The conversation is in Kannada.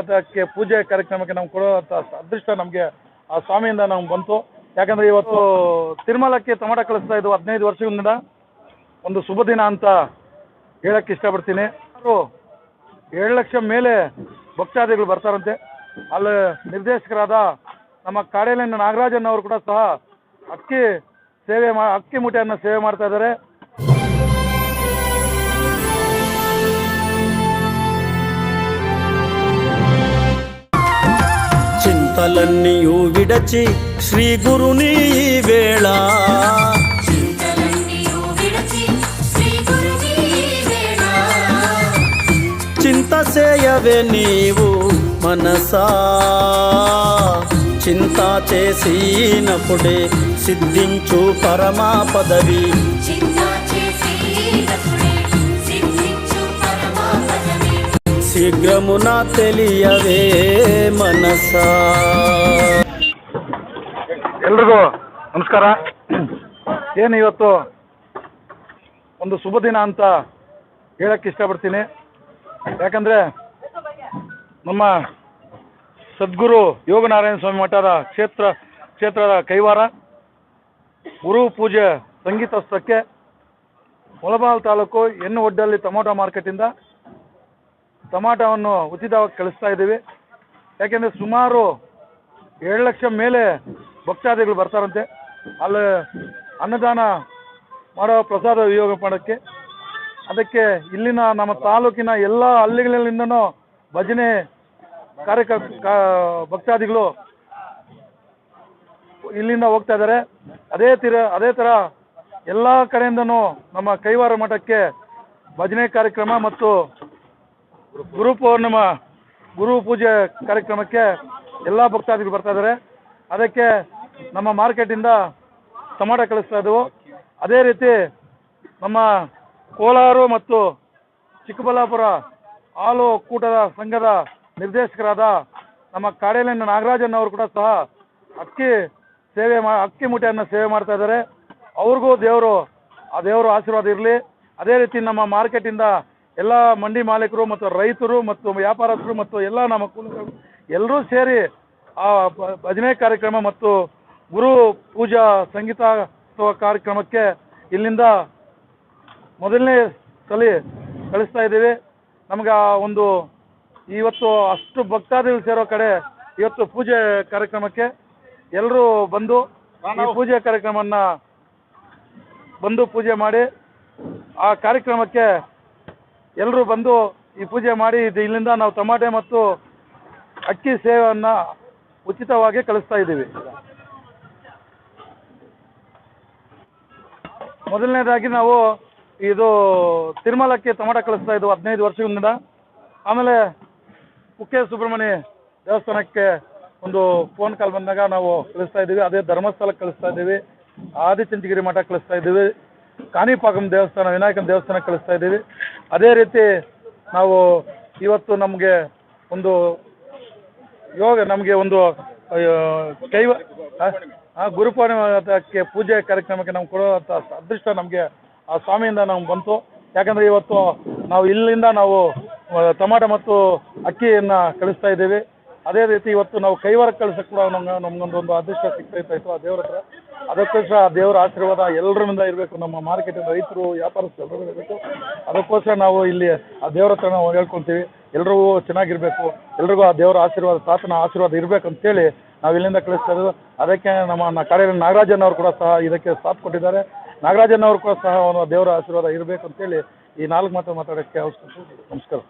ಅದಕ್ಕೆ ಪೂಜೆ ಕಾರ್ಯಕ್ರಮಕ್ಕೆ ನಾವು ಕೊಡುವಂಥ ಅದೃಷ್ಟ ನಮಗೆ ಆ ಸ್ವಾಮಿಯಿಂದ ನಮ್ಗೆ ಬಂತು. ಯಾಕಂದ್ರೆ ಇವತ್ತು ತಿರುಮಲಕ್ಕೆ ತಮಾಟ ಕಳಿಸ್ತಾ ಇದ್ದು ಹದಿನೈದು ವರ್ಷದಿಂದ ಒಂದು ಶುಭ ದಿನ ಅಂತ ಹೇಳಕ್ಕೆ ಇಷ್ಟಪಡ್ತೀನಿ. ಅವರು ಏಳು ಲಕ್ಷ ಮೇಲೆ ಭಕ್ತಾದಿಗಳು ಬರ್ತಾರಂತೆ. ಅಲ್ಲಿ ನಿರ್ದೇಶಕರಾದ ನಮ್ಮ ಕಾಡೇಲಿನ ನಾಗರಾಜನ್ ಅವರು ಕೂಡ ಸಹ ಅಕ್ಕಿ ಸೇವೆ ಮಾ, ಅಕ್ಕಿ ಮೂಟೆಯನ್ನು ಸೇವೆ ಮಾಡ್ತಾ ಇದ್ದಾರೆ. చింతలన్నీయు విడచి శ్రీ గురుని ఈ వేళ. చింతలన్నీయు విడచి శ్రీ గురుని వేళ. చింత చేయవే నీవు మనసా. చింత చేసినప్పుడే సిద్ధించు పరమా పదవి. చింత శీఘ్రమున తెలియవే మనసా ಎಲ್ರಿಗೂ ನಮಸ್ಕಾರ ಏನು ಇವತ್ತು ಒಂದು ಶುಭ ದಿನ ಅಂತ ಹೇಳಕ್ಕೆ ಇಷ್ಟಪಡ್ತೀನಿ ಯಾಕಂದರೆ ನಮ್ಮ ಸದ್ಗುರು ಯೋಗನಾರಾಯಣ ಸ್ವಾಮಿ ಮಠದ ಕ್ಷೇತ್ರ ಕ್ಷೇತ್ರದ ಕೈವಾರ ಗುರು ಪೂಜೆ ಸಂಗೀತೋತ್ಸವಕ್ಕೆ ಮುಳಬಾಲ್ ತಾಲೂಕು ಎನ್ನು ಒಡ್ಡಲ್ಲಿ ಟೊಮೊಟೊ ಮಾರ್ಕೆಟಿಂದ ಟೊಮಾಟೋವನ್ನು ಉಚಿತವಾಗಿ ಕಳಿಸ್ತಾ ಇದ್ದೀವಿ. ಯಾಕೆಂದರೆ ಸುಮಾರು ಏಳು ಲಕ್ಷ ಮೇಲೆ ಭಕ್ತಾದಿಗಳು ಬರ್ತಾರಂತೆ. ಅಲ್ಲಿ ಅನ್ನದಾನ ಮಾಡೋ ಪ್ರಸಾದ ವಿಯೋಗ ಮಾಡೋಕ್ಕೆ. ಅದಕ್ಕೆ ಇಲ್ಲಿನ ನಮ್ಮ ತಾಲೂಕಿನ ಎಲ್ಲ ಹಳ್ಳಿಗಳಿಂದನೂ ಭಜನೆ ಕಾರ್ಯಕ ಭಕ್ತಾದಿಗಳು ಇಲ್ಲಿಂದ ಹೋಗ್ತಾ ಇದ್ದಾರೆ. ಅದೇ ತೀರ, ಅದೇ ಥರ ಎಲ್ಲ ಕಡೆಯಿಂದನೂ ನಮ್ಮ ಕೈವಾರ ಮಠಕ್ಕೆ ಭಜನೆ ಕಾರ್ಯಕ್ರಮ ಮತ್ತು ಗುರು ಪೌರ್ಣಿಮ, ಗುರು ಪೂಜೆ ಕಾರ್ಯಕ್ರಮಕ್ಕೆ ಎಲ್ಲ ಭಕ್ತಾದಿಗಳು ಬರ್ತಾ ಇದ್ದಾರೆ. ಅದಕ್ಕೆ ನಮ್ಮ ಮಾರ್ಕೆಟಿಂದ ಟಮಾಟ ಕಳಿಸ್ತಾ ಇದ್ದವು. ಅದೇ ರೀತಿ ನಮ್ಮ ಕೋಲಾರ ಮತ್ತು ಚಿಕ್ಕಬಳ್ಳಾಪುರ ಹಾಲು ಒಕ್ಕೂಟದ ಸಂಘದ ನಿರ್ದೇಶಕರಾದ ನಮ್ಮ ಕಾಡೇಲಿನ ನಾಗರಾಜನ್ ಅವರು ಕೂಡ ಸಹ ಅಕ್ಕಿ ಸೇವೆ ಮಾ, ಅಕ್ಕಿ ಮೂಟೆಯನ್ನು ಸೇವೆ ಮಾಡ್ತಾ ಇದ್ದಾರೆ. ಅವ್ರಿಗೂ ದೇವರು, ಆ ದೇವರು ಆಶೀರ್ವಾದ ಇರಲಿ. ಅದೇ ರೀತಿ ನಮ್ಮ ಮಾರ್ಕೆಟಿಂದ ಎಲ್ಲ ಮಂಡಿ ಮಾಲೀಕರು ಮತ್ತು ರೈತರು ಮತ್ತು ವ್ಯಾಪಾರಸ್ಥರು ಮತ್ತು ಎಲ್ಲ ನಮ್ಮ ಕುಲಗಳು ಎಲ್ಲರೂ ಸೇರಿ ಆ ಭಜನೆ ಕಾರ್ಯಕ್ರಮ ಮತ್ತು ಗುರು ಪೂಜಾ ಸಂಗೀತ ಕಾರ್ಯಕ್ರಮಕ್ಕೆ ಇಲ್ಲಿಂದ ಮೊದಲನೇ ಸಲ ಕಳಿಸ್ತಾ ಇದ್ದೀವಿ. ನಮ್ಗೆ ಆ ಒಂದು ಇವತ್ತು ಅಷ್ಟು ಭಕ್ತಾದಿಗಳು ಸೇರೋ ಕಡೆ ಇವತ್ತು ಪೂಜೆ ಕಾರ್ಯಕ್ರಮಕ್ಕೆ ಎಲ್ಲರೂ ಬಂದು ಈ ಪೂಜೆ ಕಾರ್ಯಕ್ರಮವನ್ನು ಬಂದು ಪೂಜೆ ಮಾಡಿ ಆ ಕಾರ್ಯಕ್ರಮಕ್ಕೆ ಎಲ್ಲರೂ ಬಂದು ಈ ಪೂಜೆ ಮಾಡಿ ಇಲ್ಲಿಂದ ನಾವು ಟಮಾಟೆ ಮತ್ತು ಅಕ್ಕಿ ಸೇವೆಯನ್ನು ಉಚಿತವಾಗಿ ಕಳಿಸ್ತಾ ಇದ್ದೀವಿ. ಮೊದಲನೇದಾಗಿ ನಾವು ಇದು ತಿರುಮಲಕ್ಕೆ ಟೊಮಾಟೊ ಕಳಿಸ್ತಾ ಇದ್ದೀವಿ ಹದಿನೈದು ವರ್ಷದಿಂದ ಆಮೇಲೆ ಕುಕ್ಕೆ ಸುಬ್ರಹ್ಮಣ್ಯ ದೇವಸ್ಥಾನಕ್ಕೆ ಒಂದು ಫೋನ್ ಕಾಲ್ ಬಂದಾಗ ನಾವು ಕಳಿಸ್ತಾ ಇದ್ದೀವಿ. ಅದೇ ಧರ್ಮಸ್ಥಳಕ್ಕೆ ಕಳಿಸ್ತಾ ಇದ್ದೀವಿ. ಆದಿಚುಂಚಗಿರಿ ಮಠ ಕಳಿಸ್ತಾ ಇದ್ದೀವಿ. ಕಾಣಿಪಾಕಂ ದೇವಸ್ಥಾನ, ವಿನಾಯಕನ ದೇವಸ್ಥಾನ ಕಳಿಸ್ತಾ ಇದ್ದೀವಿ. ಅದೇ ರೀತಿ ನಾವು ಇವತ್ತು ನಮಗೆ ಒಂದು ಯೋಗ, ನಮಗೆ ಒಂದು ಕೈವ, ಆ ಗುರುಪೂರ್ಣಿಮಕ್ಕೆ ಪೂಜೆ ಕಾರ್ಯಕ್ರಮಕ್ಕೆ ನಾವು ಕೊಡುವಂಥ ಅದೃಷ್ಟ ನಮಗೆ ಆ ಸ್ವಾಮಿಯಿಂದ ನಮ್ಗೆ ಬಂತು. ಯಾಕಂದರೆ ಇವತ್ತು ನಾವು ಇಲ್ಲಿಂದ ನಾವು ಟೊಮಾಟೊ ಮತ್ತು ಅಕ್ಕಿಯನ್ನು ಕಳಿಸ್ತಾ ಇದ್ದೀವಿ. ಅದೇ ರೀತಿ ಇವತ್ತು ನಾವು ಕೈವಾರ ಕಳಿಸಕ್ಕೆ ಕೂಡ ನಮ್ಗೆ ನಮ್ಗೊಂದು ಒಂದು ಅದೃಷ್ಟ ಸಿಗ್ತಾ ಇತ್ತು, ಆ ದೇವ್ರ ಹತ್ರ. ಅದಕ್ಕೋಸ್ಕರ ದೇವರ ಆಶೀರ್ವಾದ ಎಲ್ಲರಿಂದ ಇರಬೇಕು. ನಮ್ಮ ಮಾರ್ಕೆಟಿನ ರೈತರು, ವ್ಯಾಪಾರಸ್ಥರು ಇರಬೇಕು. ಅದಕ್ಕೋಸ್ಕರ ನಾವು ಇಲ್ಲಿ ಆ ದೇವರ ಹತ್ರ ನಾವು ಹೇಳ್ಕೊಳ್ತೀವಿ. ಎಲ್ಲರಿಗೂ ಚೆನ್ನಾಗಿರಬೇಕು. ಎಲ್ರಿಗೂ ಆ ದೇವರ ಆಶೀರ್ವಾದ, ತಾತನ ಆಶೀರ್ವಾದ ಇರಬೇಕು ಅಂತೇಳಿ ನಾವು ಇಲ್ಲಿಂದ ಕಳಿಸ್ತಾ ಇರೋದು. ಅದಕ್ಕೆ ನಮ್ಮ ಕಾರ್ಯ ನಾಗರಾಜನ್ ಅವರು ಕೂಡ ಸಹ ಇದಕ್ಕೆ ಸಾಥ್ ಕೊಟ್ಟಿದ್ದಾರೆ. ನಾಗರಾಜನ್ ಅವರು ಕೂಡ ಸಹ ಅವನು ದೇವರ ಆಶೀರ್ವಾದ ಇರಬೇಕು ಅಂತೇಳಿ ಈ ನಾಲ್ಕು ಮಾತು ಮಾತಾಡೋಕ್ಕೆ ಅವಶ್ಯಕ ನಮಸ್ಕಾರ.